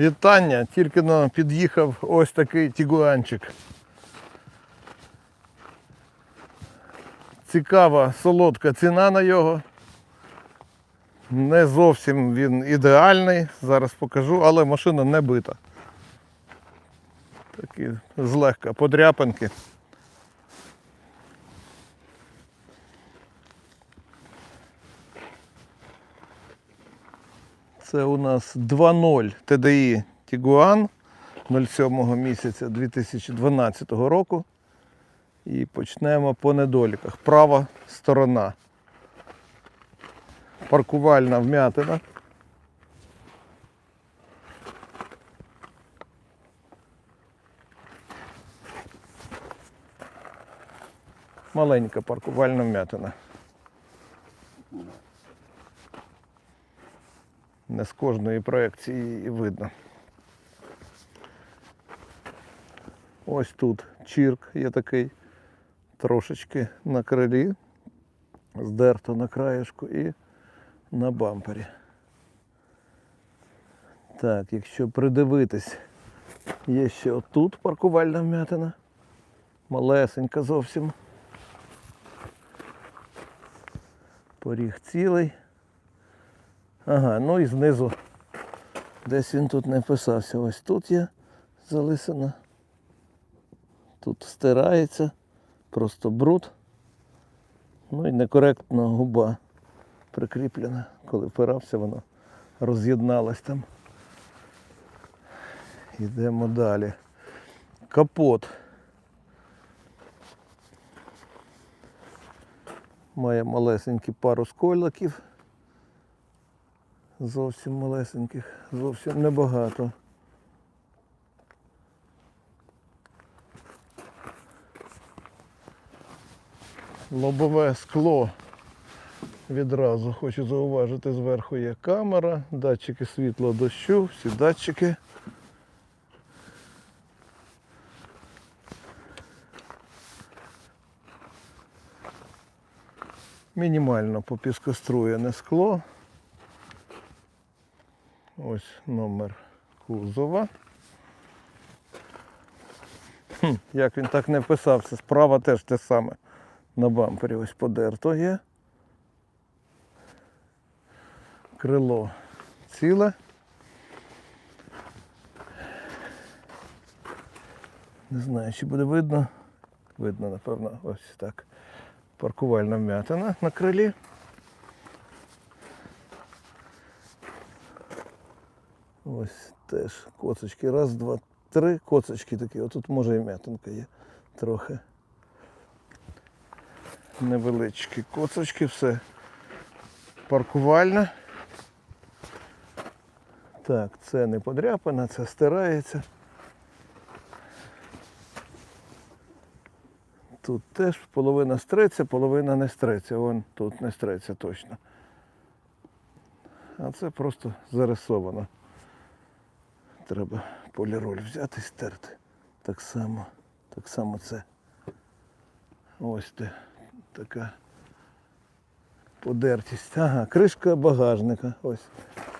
Вітання, тільки но під'їхав ось такий тігуанчик. Цікава солодка ціна на його. Не зовсім він ідеальний, зараз покажу, але машина не бита. Такі злегка подряпинки. Це у нас 2.0 TDI Tiguan 07 місяця 2012 року. І почнемо по недоліках. Права сторона. Паркувальна вмятина. Маленька паркувальна вмятина. Не з кожної проекції її видно. Ось тут чірк є такий, трошечки на крилі, здерто на краєшку і на бампері. Так, якщо придивитись, є ще отут паркувальна вмятина. Малесенька зовсім. Поріг цілий. Ага, ну і знизу. Десь він тут не писався. Ось тут є залисина. Тут стирається, просто бруд. Ну і некоректно губа прикріплена. Коли впирався, воно роз'єдналось там. Йдемо далі. Капот. Має малесенькі пару сколиків. Зовсім малесеньких, зовсім небагато. Лобове скло. Відразу хочу зауважити, зверху є камера, датчики світло дощу, всі датчики. Мінімально попіскоструєне скло. Ось номер кузова. Хм, як він так не писався, справа теж те саме. На бампері ось подерто є. Крило ціле. Не знаю, чи буде видно. Видно, напевно, ось так. Паркувальна вмятина на крилі. Ось теж коцочки. Раз, два, три коцочки такі. Отут може і м'ятинка є трохи. Невеличкі коцочки, все паркувальне. Так, це не подряпана, це стирається. Тут теж половина стреться, половина не стреться. Вон тут не стреться точно. А це просто зарисовано. Треба поліроль взяти стерти. Так само, так само це. Ось де така подертість. Ага, кришка багажника. Ось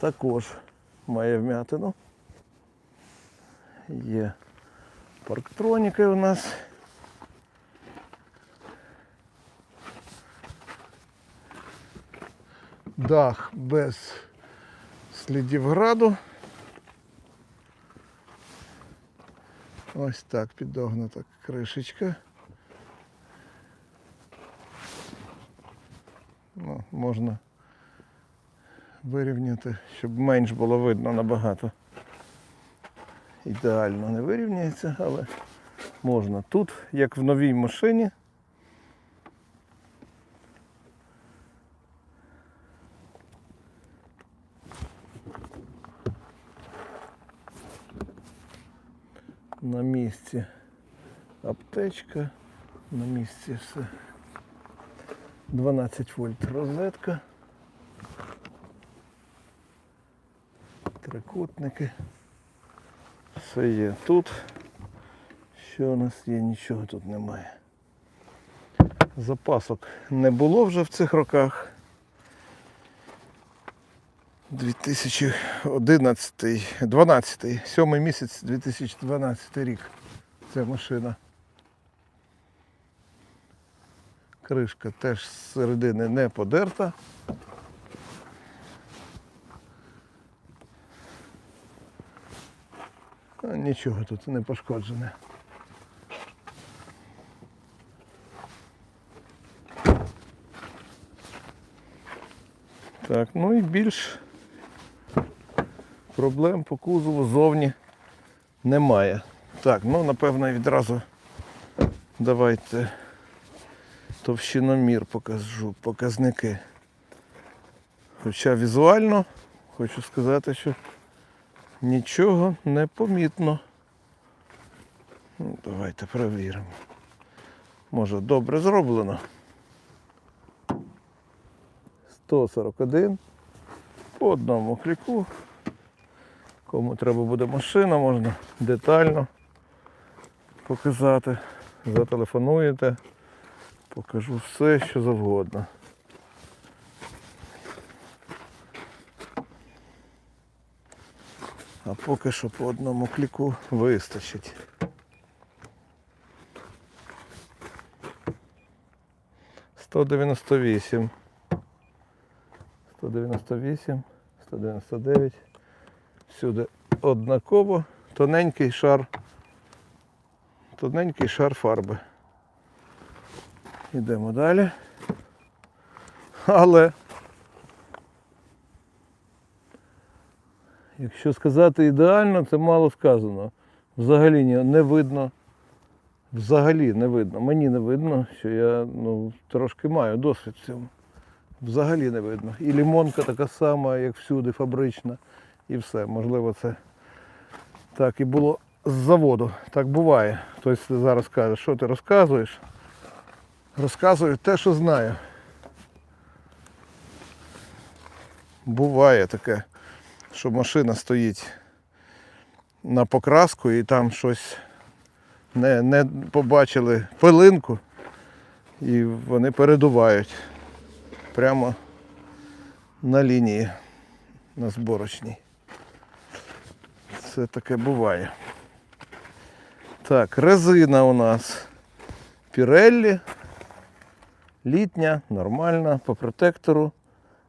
також має вмятину. Є парктроніки у нас. Дах без слідів граду. Ось так підогнута кришечка. Ну, можна вирівняти, щоб менш було видно набагато. Ідеально не вирівняється, але можна. Тут, як в новій машині, на місці аптечка, на місці все. 12 вольт розетка. Трикутники. Все є тут. Що у нас є? Нічого тут немає. Запасок не було вже в цих роках. 2011, 12, сьомий місяць 2012 рік. Ця машина. Кришка теж з середини не подерта. Нічого тут не пошкоджене. Так, ну і більш проблем по кузову зовні немає. Так, ну напевно відразу давайте товщиномір покажу, показники. Хоча візуально хочу сказати, що нічого не помітно. Ну, давайте перевіримо. Може добре зроблено. 141 по одному кліку. Кому треба буде машина, можна детально показати. Зателефонуєте, покажу все, що завгодно. А поки що по одному кліку вистачить. Сто дев'яносто вісім. 198, 199. Всюди однаково. Тоненький шар. Тоненький шар фарби. Йдемо далі. Але, якщо сказати ідеально, це мало сказано. Взагалі не видно. Взагалі не видно. Мені не видно, що я ну, трошки маю досвід в цьому. Взагалі не видно. І лімонка така сама, як всюди, фабрична. І все. Можливо, це так і було з заводу. Так буває. Хтось зараз каже, що ти розказуєш? Розказую те, що знаю. Буває таке, що машина стоїть на покраску і там щось не, не побачили пилинку і вони передувають прямо на лінії на зборочній. Це таке буває. Так, резина у нас Pirelli. Літня, нормальна, по протектору.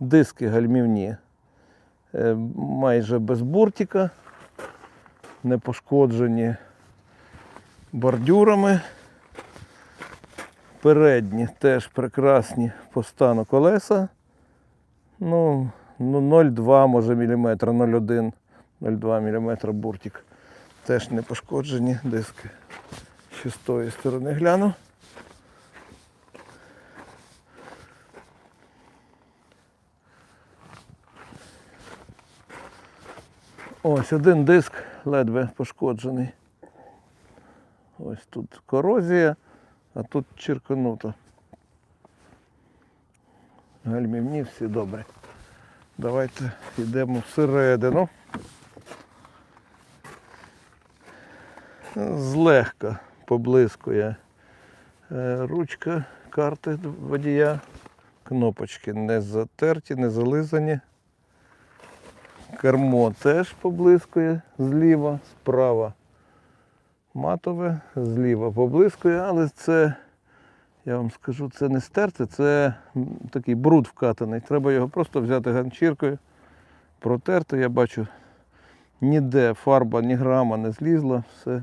Диски гальмівні е, майже без буртика, не пошкоджені бордюрами. Передні теж прекрасні по стану колеса. Ну, ну 0,2 може міліметра, 0,1, 0,2 міліметра буртик. Теж не пошкоджені диски. Ще з тої сторони гляну. Ось один диск ледве пошкоджений. Ось тут корозія, а тут черкануто. Гальмівні всі добре. Давайте йдемо всередину. Злегка поблискує е, ручка карти водія. Кнопочки не затерті, не зализані. Кермо теж поблискує зліва, справа матове, зліва поблискує, але це, я вам скажу, це не стерте, це такий бруд вкатаний. Треба його просто взяти ганчіркою, протерти. Я бачу, ніде фарба, ні грама не злізла, все